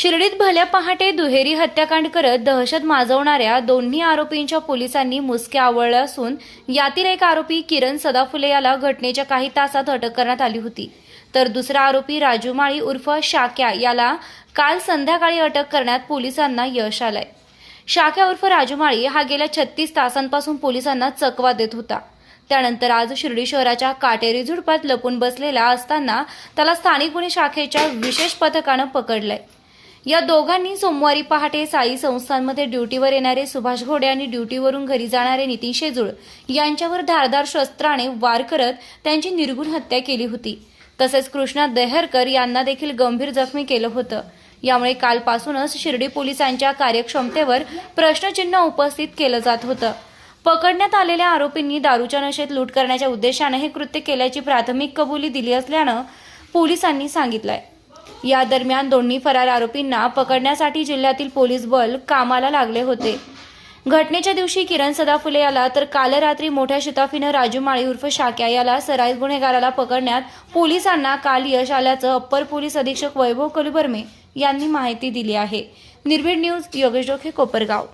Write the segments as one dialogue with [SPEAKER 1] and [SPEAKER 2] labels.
[SPEAKER 1] शिर्डीत भल्या पहाटे दुहेरी हत्याकांड करत दहशत माजवणाऱ्या दोन्ही आरोपींच्या पोलिसांनी मुसके आवळले असून यातील एक आरोपी किरण सदाफुले याला घटनेच्या काही तासात अटक करण्यात आली होती. तर दुसरा आरोपी राजू माळी उर्फ शाक्या याला काल संध्याकाळी अटक करण्यात पोलिसांना यश आलंय. शाक्या उर्फ राजू माळी हा गेल्या छत्तीस तासांपासून पोलिसांना चकवा देत होता. त्यानंतर आज शिर्डी शहराच्या काटेरी झुडपात लपून बसलेला असताना त्याला स्थानिक गुन्हे शाखेच्या विशेष पथकानं पकडलंय. या दोघांनी सोमवारी पहाटे साई संस्थांमध्ये ड्युटीवर येणारे सुभाष घोडे आणि ड्युटीवरून घरी जाणारे नितीन शेजूळ यांच्यावर धारदार शस्त्राने वार करत त्यांची निर्गुण हत्या केली होती. तसेच कृष्णा देहरकर यांना देखील गंभीर जखमी केलं होतं. यामुळे कालपासूनच शिर्डी पोलिसांच्या कार्यक्षमतेवर प्रश्नचिन्ह उपस्थित केलं जात होतं. पकडण्यात आलेल्या आरोपींनी दारूच्या नशेत लूट करण्याच्या उद्देशानं हे कृत्य केल्याची प्राथमिक कबुली दिली असल्यानं पोलिसांनी सांगितलंय. या दरम्यान दोन्ही फरार आरोपींना पकडण्यासाठी जिल्ह्यातील पोलीस बल कामाला लागले होते. घटनेच्या दिवशी किरण सदाफुले याला तर काल रात्री मोठ्या शिताफीनं राजू माळी उर्फ शाक्या याला सराईत गुन्हेगाराला पकडण्यात पोलिसांना काल यश आल्याचं अप्पर पोलीस अधीक्षक वैभव कलुबर्मे यांनी माहिती दिली आहे. निर्भीड न्यूज योगेश डोखे कोपरगाव.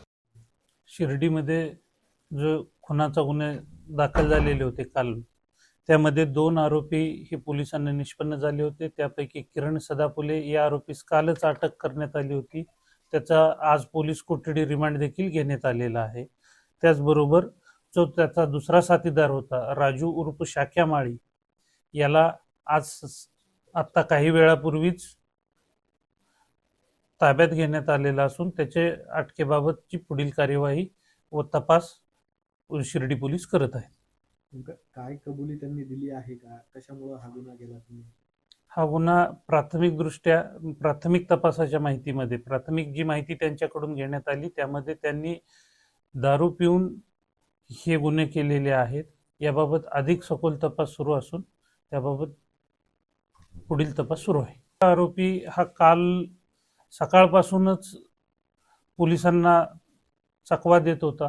[SPEAKER 2] शिर्डीमध्ये जो खुनाचा गुन्हे दाखल झालेले होते काल त्यामध्ये दोन आरोपी हे पोलिसांना निष्पन्न झाले होते. त्यापैकी किरण सदाफुले या आरोपीस कालच अटक करण्यात आली होती. त्याचा आज पोलीस कोठडी रिमांड देखील घेण्यात आलेला आहे. त्याचबरोबर जो त्याचा दुसरा साथीदार होता राजू उर्फ शाक्या माळी याला आज आत्ता काही वेळापूर्वीच ताब्यात घेण्यात आलेला असून त्याचे अटकेबाबतची पुढील कार्यवाही व तपास शिर्डी पोलीस करत आहेत.
[SPEAKER 3] नेमकं काय कबुली त्यांनी दिली आहे का? कशामुळं हा गुन्हा गेला तुम्ही?
[SPEAKER 2] हा गुन्हा प्राथमिकदृष्ट्या प्राथमिक तपासाच्या माहितीमध्ये प्राथमिक जी माहिती त्यांच्याकडून घेण्यात आली त्यामध्ये त्यांनी दारू पिऊन हे गुन्हे केलेले आहेत. याबाबत अधिक सखोल तपास सुरू असून त्याबाबत पुढील तपास सुरू आहे. हा आरोपी हा काल सकाळपासूनच पोलिसांना चकवा देत होता.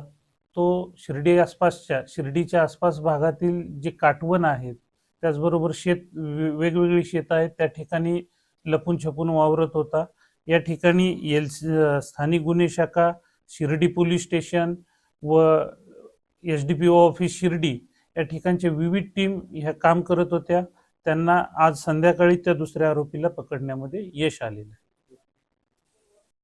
[SPEAKER 2] तो शिर्डी आसपासच्या शिर्डीच्या आसपास भागातील जे काटवण आहेत त्याचबरोबर शेत वेगवेगळी शेत आहेत त्या ठिकाणी लपून छपून वावरत होता. या ठिकाणी एल स्थानिक गुन्हे शाखा शिर्डी पोलीस स्टेशन व S D P O office Shirdi या ठिकाणच्या विविध टीम ह्या काम करत होत्या. त्यांना आज संध्याकाळी त्या दुसऱ्या आरोपीला पकडण्यामध्ये यश आलेलं आहे.